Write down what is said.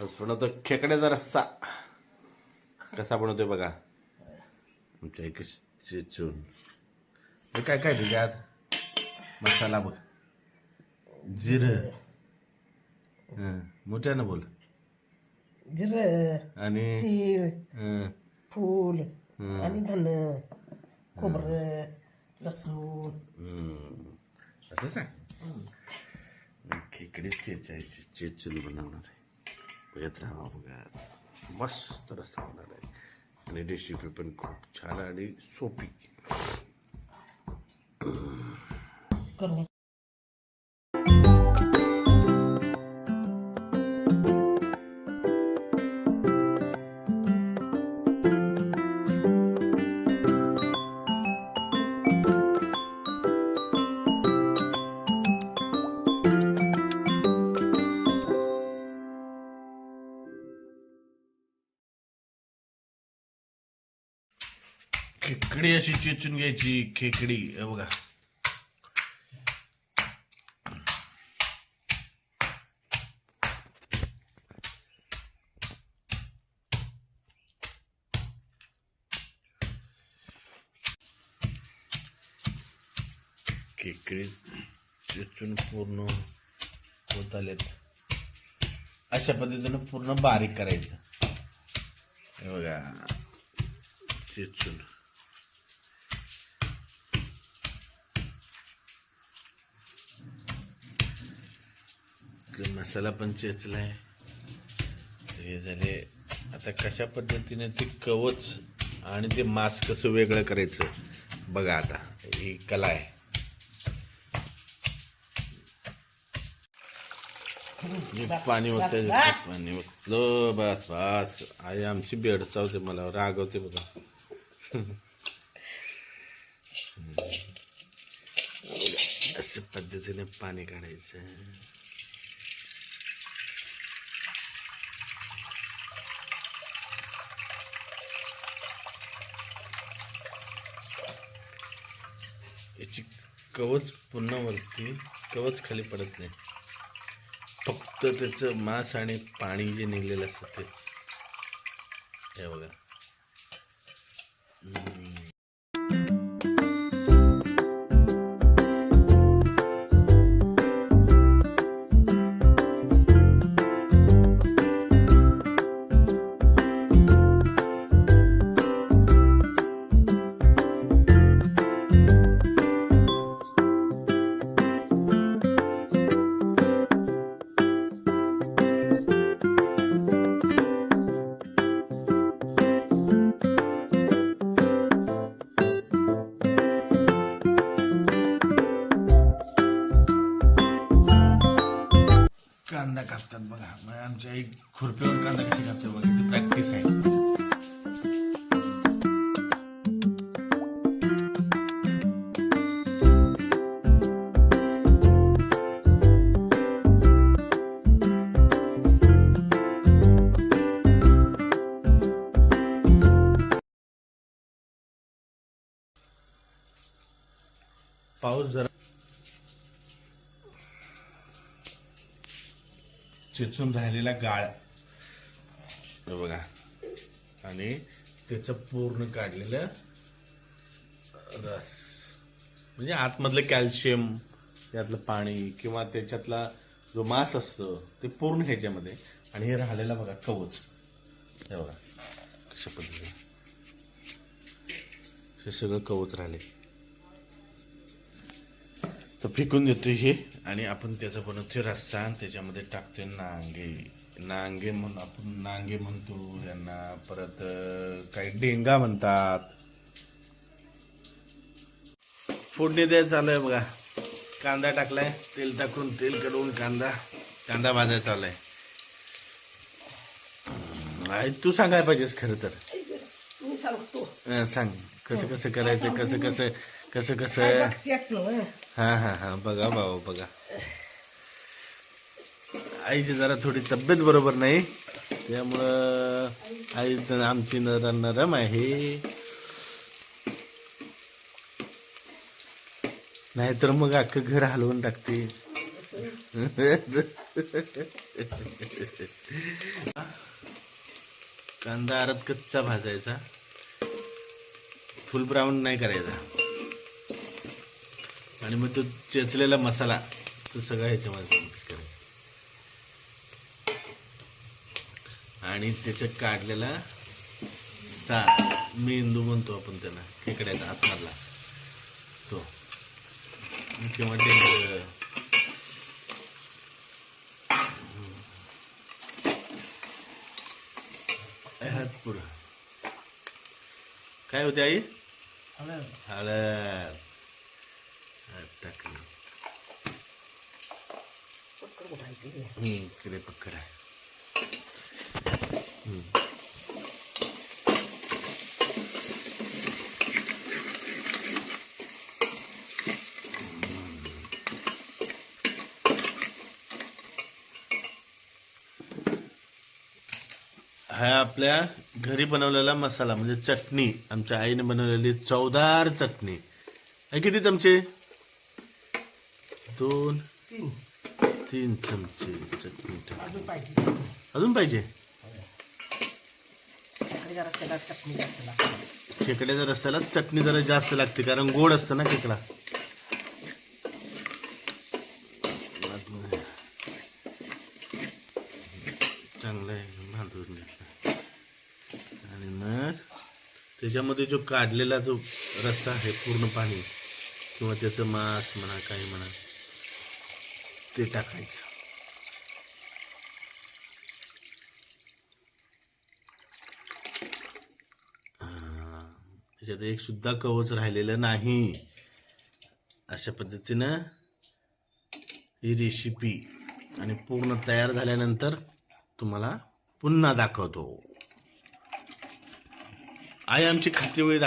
बनवतो खेकड्याचा रस्सा कसा बनवतोय बघा. आमच्या एक चिचून. काय काय त्याच्यात मसाला बघ. जिरं. हं, मोठ्यानं बोल. जिरं आणि तीळ हं, फूल आणि धन खोबरं लसूण. हं. असं सांग खेकडी चेचायची चेचून बनवणार आहे. बघत राहा बघा. मस्त रस्ता होणार आहे. आणि रेसिपी पण खूप छान आणि सोपी. खेकडी अशी चेचून घ्यायची खेकडी. बघा. खेकडी चेचून पूर्ण होत आलेत. अशा पद्धतीनं पूर्ण बारीक करायचं. हे बघा. चेचून. इकडे मसाला पण चेचलाय. हे झाले. आता कशा पद्धतीने ते कवच आणि ते मांस कसं वेगळं करायचं बघा आता. ही कला आहे. पाणी होतं पाणी ओतलं बस बस. आई आमची बेडचावते मला रागवते बघा. अशा पद्धतीने पाणी काढायचं. याची कवच पुन्हा वरती कवच खाली पडत नाही. फक्त त्याचं मांस आणि पाणी जे निघलेलं असतं तेच. हे बघा. कापते प्रॅक्टिस आहे. पाऊस जरा चिचून राहिलेला गाळ. बघा. आणि त्याचं पूर्ण काढलेलं रस. म्हणजे आतमधलं कॅल्शियम त्यातलं पाणी किंवा त्याच्यातला जो मांस असतो ते पूर्ण ह्याच्यामध्ये. आणि हे राहिलेला बघा कवच. हे बघा. कशा पद्धतीने? हे सगळं कवच राहिले. तर फेकून देतोय हे. आणि आपण त्याचा बनवतोय रस्सा आणि त्याच्यामध्ये टाकतोय नांगे. नांगे म्हणून आपण नांगे म्हणतो यांना परत काही डेंगा म्हणतात. फोडणी द्यायचं चालू बघा. कांदा टाकलाय तेल टाकून तेल कडवून कांदा कांदा भाजायचा आई, तू सांगायला पाहिजेस खरं तर. सांग कसं कसं करायचं कसं कसं कसं कसं हा हा हा बघा भाऊ बघा. आईची जरा थोडी तब्येत बरोबर नाही. त्यामुळं आई आमची नरम नरम आहे. नाहीतर मग अख्खं घर हलवून टाकते. कांदा आरत कच्चा भाजायचा. फुल ब्राऊन नाही करायचा. आणि मग तो चेचलेला मसाला तो सगळा ह्याच्यामध्ये मिक्स करायचा आणि त्याच्यात काढलेला सा मेंदू म्हणतो आपण त्याला खेकड्याचा आतमधला तो. किंवा ते काय होते आई? हळद. टाकली. पकड आहे हा आपल्या घरी बनवलेला मसाला म्हणजे चटणी. आमच्या आईने बनवलेली चवदार चटणी. हे किती चमचे? दोन तीन. चमचे चटणी अजून पाहिजे. खेकड्याच्या रस्त्याला चटणी जरा जास्त लागते कारण गोड असतं ना खेकडा. चांगलं आहे. घालतो आणि मग त्याच्यामध्ये जो काढलेला जो रस्ता आहे पूर्ण पाणी किंवा त्याचं मांस म्हणा काही म्हणा ते टाकायचं. त्याच्यात एक सुद्धा कवच राहिलेलं नाही. अशा पद्धतीनं ही रेसिपी आणि पूर्ण तयार झाल्यानंतर तुम्हाला पुन्हा दाखवतो. आई आमची खाती वेळी